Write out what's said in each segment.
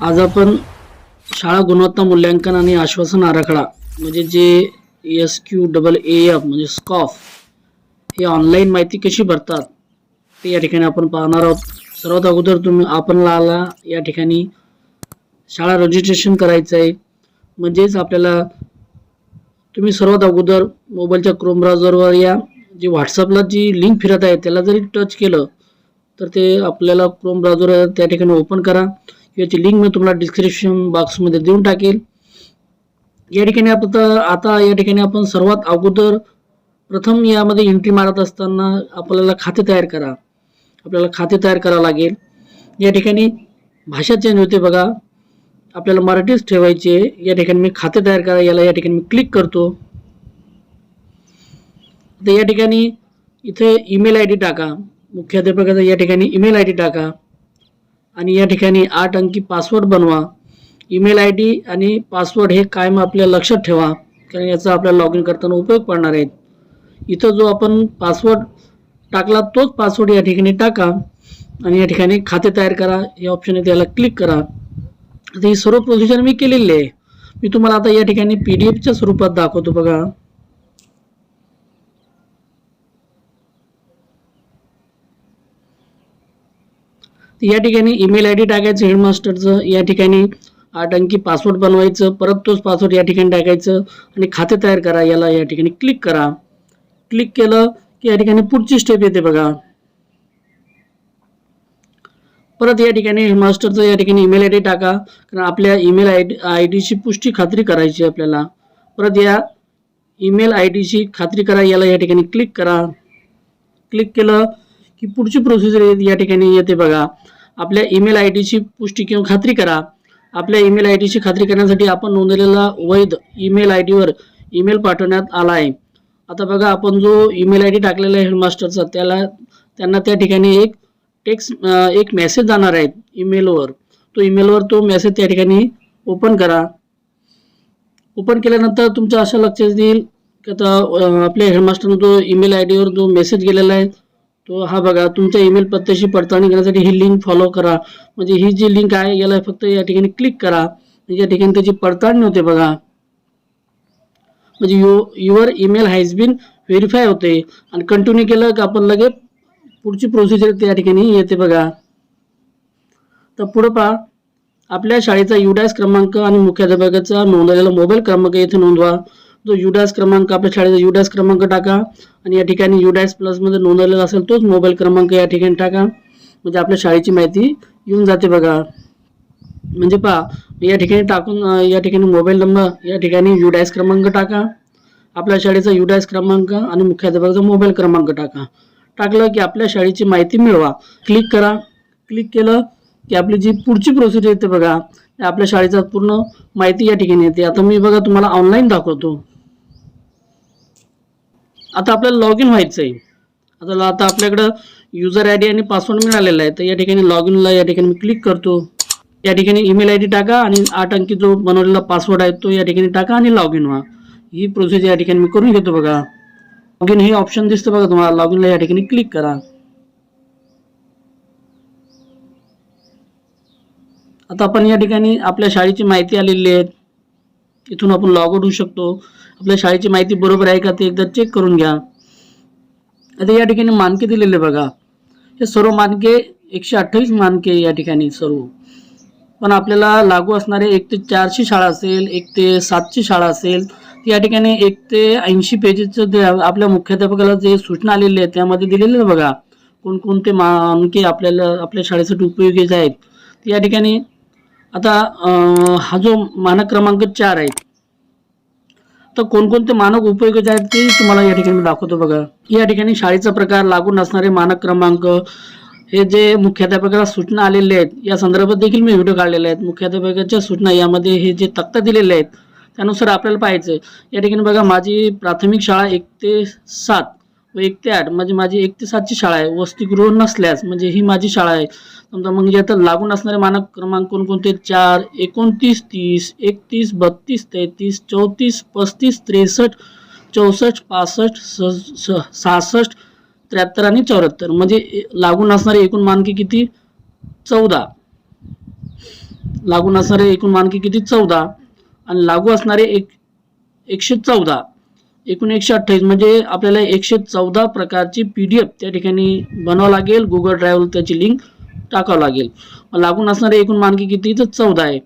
आज आपण शाळा गुणवत्ता मूल्यांकन आणि आश्वासन आराखडा म्हणजे जे S Q double A F म्हणजे स्कॉफ हे ऑनलाईन माहिती कशी भरतात ते या ठिकाणी आपण पाहणार आहोत. सर्वात अगोदर तुम्ही आपण आला या ठिकाणी शाळा रजिस्ट्रेशन करायचं आहे. म्हणजेच आपल्याला तुम्ही सर्वात अगोदर मोबाईलच्या क्रोम ब्राउझरवर या जी व्हॉट्सअपला जी लिंक फिरत आहे त्याला जरी टच केलं तर ते आपल्याला क्रोम ब्राउझर त्या ठिकाणी ओपन करा. याची लिंक मी तुम्हाला डिस्क्रिप्शन बॉक्समध्ये देऊन टाकेल. या ठिकाणी आपण आता या ठिकाणी आपण सर्वात अगोदर प्रथम यामध्ये एंट्री मारत असताना आपल्याला खाते तयार करा. आपल्याला खाते तयार करावं लागेल. या ठिकाणी भाषा चेंज होते बघा. आपल्याला मराठीच ठेवायचे. या ठिकाणी मी खाते तयार करा. याला या ठिकाणी मी क्लिक करतो. तर या ठिकाणी इथे ईमेल आय डी टाका. मुख्याध्यापकाचा या ठिकाणी ईमेल आय डी टाका. आणि या ठिकाणी आठ अंकी पासवर्ड बनवा. ईमेल आय डी आणि पासवर्ड हे कायम आपल्या लक्षात ठेवा कारण याचा आपल्याला लॉग इन करताना उपयोग पडणार आहेत. इथं जो आपण पासवर्ड टाकला तोच पासवर्ड या ठिकाणी टाका आणि या ठिकाणी खाते तयार करा. या ऑप्शन आहे त्याला क्लिक करा. आता ही सर्व प्रोसिजर मी केलेली आहे. मी तुम्हाला आता या ठिकाणी पी डी एफच्या स्वरूपात दाखवतो बघा. या ठिकाणी ईमेल आय डी टाकायचं हेडमास्टरचं या ठिकाणी आठ अंकी पासवर्ड बनवायचं परत तोच पासवर्ड या ठिकाणी टाकायचं आणि खाते तयार करा याला या ठिकाणी क्लिक करा. क्लिक केलं की या ठिकाणी पुढची स्टेप येते बघा. परत या ठिकाणी हेडमास्टरचं या ठिकाणी ईमेल आय डी टाका कारण आपल्या ईमेल आय डी आय डीची पुष्टी खात्री करायची आपल्याला. परत या ईमेल आय डीची खात्री करा याला या ठिकाणी क्लिक करा. क्लिक केलं की पुढची प्रोसिजर या ठिकाणी येते बघा. आपल्या ईमेल आय डीची पुष्टी किंवा खात्री करा. आपल्या ईमेल आय डीची खात्री करण्यासाठी आपण नोंदवलेला वैध ईमेल आय डीवर ईमेल पाठवण्यात आला आहे. आता बघा आपण जो ईमेल आय डी टाकलेला आहे हेडमास्टरचा त्याला त्यांना त्या ठिकाणी एक टेक्स्ट एक मेसेज जाणार आहे ईमेलवर तो ईमेलवर तो मेसेज त्या ठिकाणी ओपन करा. ओपन केल्यानंतर तुमच्या असं लक्षात येईल की आता आपल्या हेडमास्टरनं जो ईमेल आय डीवर जो मेसेज गेलेला आहे तो हा बघा तुमच्या ईमेल पत्त्याशी पडताळणी करण्यासाठी ही लिंक फॉलो करा. म्हणजे ही जी लिंक आहे याला फक्त या ठिकाणी क्लिक करा. म्हणजे या ठिकाणी त्याची पडताळणी होते बघा. म्हणजे you your email has been verify होते. आणि कंटिन्यू केलं की आपण लगेच पुढची प्रोसिजर त्या ठिकाणी येते बघा. तर पुढं पहा. आपल्या शाळेचा युडॅस क्रमांक आणि मुख्याध्यापकाचा नोंदवलेला मोबाईल क्रमांक येथे नोंदवा. जो युडॅस क्रमांक आपल्या शाळेचा युडॅस क्रमांक टाका आणि या ठिकाणी युडॅस प्लसमध्ये नोंदवलेला असेल तोच मोबाईल क्रमांक या ठिकाणी टाका. म्हणजे आपल्या शाळेची माहिती येऊन जाते बघा. म्हणजे पहा या ठिकाणी टाकून या ठिकाणी मोबाईल नंबर या ठिकाणी युडॅस क्रमांक टाका. आपल्या शाळेचा युडॅस क्रमांक आणि मुख्याध्यापकाचा मोबाईल क्रमांक टाका. टाकलं की आपल्या शाळेची माहिती मिळवा. क्लिक करा. क्लिक केलं की आपली जी पुढची प्रोसिजर येते बघा. आपल्या शाळेचा पूर्ण माहिती या ठिकाणी येते. आता मी बघा तुम्हाला ऑनलाईन दाखवतो. आता आपल्याला लॉग इन व्हायचं आहे आता आता आपल्याकडं युजर आय डी आणि पासवर्ड मिळालेला आहे. तर या ठिकाणी लॉग इनला या ठिकाणी मी क्लिक करतो. या ठिकाणी ईमेल आय डी टाका आणि आठ अंकी जो बनवलेला पासवर्ड आहे तो या ठिकाणी टाका आणि लॉग इन व्हा. ही प्रोसेस या ठिकाणी मी करून घेतो बघा. लॉग इन हे ऑप्शन दिसतं बघा तुम्हाला. लॉग इनला या ठिकाणी क्लिक करा. आता आपण या ठिकाणी आपल्या शाळेची माहिती आलेली आहे. इथून आपण लॉग आउट होऊ शकतो. आपल्या शाळेची माहिती बरोबर आहे का ते एकदा चेक करून घ्या. आता या ठिकाणी मानके दिलेले बघा. हे सर्व मानके एकशे अठ्ठावीस मानके या ठिकाणी सर्व. पण आपल्याला लागू असणारे एक ते चारशे शाळा असेल एक ते सातशे शाळा असेल या ठिकाणी एक ते ऐंशी पेजेसचं आपल्या मुख्याध्यापकाला जे सूचना आलेली आहे त्यामध्ये दिलेले आहे बघा. कोणकोणते मानके आपल्याला आपल्या शाळेसाठी उपयोगी आहेत. या ठिकाणी आता हा जो मानक क्रमांक चार आहे तर कोणकोणते मानक उपयोगाचे आहेत ते तुम्हाला या ठिकाणी मी दाखवतो बघा. या ठिकाणी शाळेचा प्रकार लागू नसणारे मानक क्रमांक हे जे मुख्याध्यापकाला सूचना आलेल्या आहेत या संदर्भात देखील मी व्हिडिओ काढलेले आहेत. मुख्याध्यापकाच्या सूचना यामध्ये हे जे तक्ता दिलेले आहेत त्यानुसार आपल्याला पाहायचं या ठिकाणी बघा माझी प्राथमिक शाळा एक ते सात एक ते आठ म्हणजे माझी एक ते सातची शाळा आहे. वसतिगृह नसल्यास म्हणजे ही माझी शाळा आहे. समजा मग जे आता लागून असणारे मानक क्रमांक कोणकोणते? चार एकोणतीस तीस एकतीस बत्तीस तेहतीस चौतीस पस्तीस त्रेसष्ट चौसष्ट पासष्ट स स सहासष्ट त्र्याहत्तर आणि चौऱ्याहत्तर. म्हणजे ए- लागून असणारे एकूण मानके किती? चौदा. लागून असणारे एकूण मानके किती? चौदा. आणि लागू असणारे एक एकशे चौदा. एकूण एकशे अठ्ठावीस म्हणजे आपल्याला एकशे चौदा प्रकारची पी डी एफ त्या ठिकाणी बनवावं लागेल. गुगल ड्रायव्हर त्याची लिंक टाकावं लागेल. लागून असणारे एकूण मानके किती? तर चौदा आहे.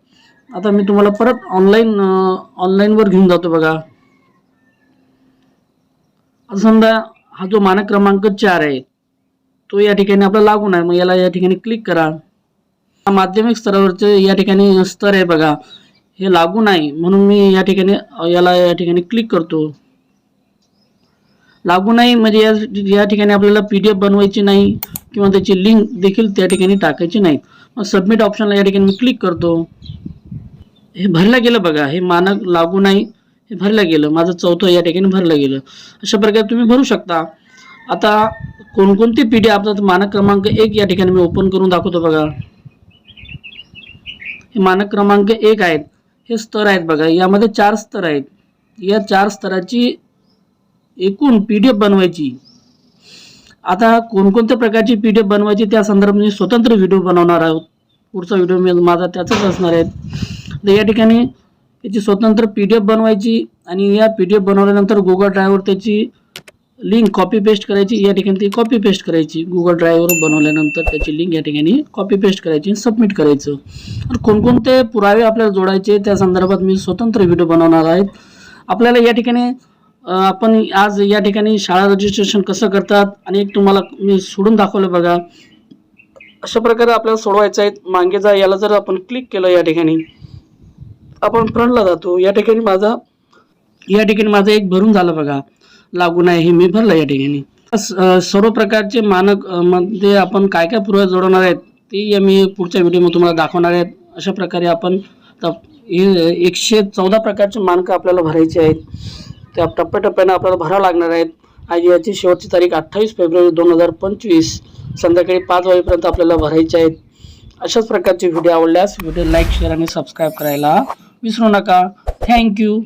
आता मी तुम्हाला परत ऑनलाईन ऑनलाईनवर घेऊन जातो बघा. आता समजा हा जो मानक क्रमांक चार आहे तो या ठिकाणी आपला लागून आहे. मग याला या ठिकाणी क्लिक करा. माध्यमिक स्तरावरचे या ठिकाणी स्तर आहे बघा. हे लागू नाही म्हणून मी या ठिकाणी याला या ठिकाणी क्लिक करतो. लागू नाही म्हणजे या या ठिकाणी आपल्याला पी डी एफ बनवायची नाही किंवा त्याची लिंक देखील त्या ठिकाणी टाकायची नाही. मग सबमिट ऑप्शनला या ठिकाणी मी क्लिक करतो. हे भरलं गेलं बघा हे मानक लागू नाही हे भरलं गेलं. माझं चौथं या ठिकाणी भरलं गेलं. अशा प्रकारे तुम्ही भरू शकता. आता कोणकोणती पी डी एफ मानक क्रमांक एक या ठिकाणी मी ओपन करून दाखवतो बघा. हे मानक क्रमांक एक आहेत. हे स्तर आहेत बघा. यामध्ये चार स्तर आहेत. या चार स्तराची एकूण पी डी एफ बनवायची. आता कोणकोणत्या प्रकारची पी डी एफ बनवायची त्या संदर्भात मी स्वतंत्र व्हिडिओ बनवणार आहोत. पुढचा व्हिडिओ मी माझा त्याचाच असणार आहे. तर या ठिकाणी याची स्वतंत्र पी डी एफ बनवायची आणि या पी डी एफ बनवल्यानंतर गुगल ड्राईव्हवर त्याची लिंक कॉपी पेस्ट करायची. या ठिकाणी ती कॉपी पेस्ट करायची. गुगल ड्राईव्हवर बनवल्यानंतर त्याची लिंक या ठिकाणी कॉपी पेस्ट करायची सबमिट करायचं. कोणकोणते पुरावे आपल्याला जोडायचे त्या संदर्भात मी स्वतंत्र व्हिडिओ बनवणार आहेत आपल्याला या ठिकाणी आपण आज या ठिकाणी शाळा रजिस्ट्रेशन कसं करतात? आणि एक तुम्हाला मी सोडून दाखवलं बघा. अशा प्रकारे आपल्याला सोडवायचं आहे मागे जा याला जर आपण क्लिक केलं या ठिकाणी आपण फ्रंटला जातो. या ठिकाणी माझा या ठिकाणी माझं एक भरून झालं बघा. लागू नाही हे मी भरलं या ठिकाणी. सर्व प्रकारचे मानकमध्ये आपण काय काय पुरावे जोडवणार आहेत ते या मी पुढच्या व्हिडिओमध्ये तुम्हाला दाखवणार आहेत. अशा प्रकारे आपण हे एकशे चौदा प्रकारचे मानकं आपल्याला भरायचे आहेत. त्या टप्प्याटप्प्यानं आपल्याला भरावं लागणार आहेत. आज याची शेवटची तारीख अठ्ठावीस फेब्रुवारी दोन हजार पंचवीस संध्याकाळी पाच वाजेपर्यंत आपल्याला भरायचे आहेत. अशाच प्रकारचे व्हिडिओ आवडल्यास व्हिडिओ लाईक शेअर आणि सबस्क्राईब करायला विसरू नका. थँक्यू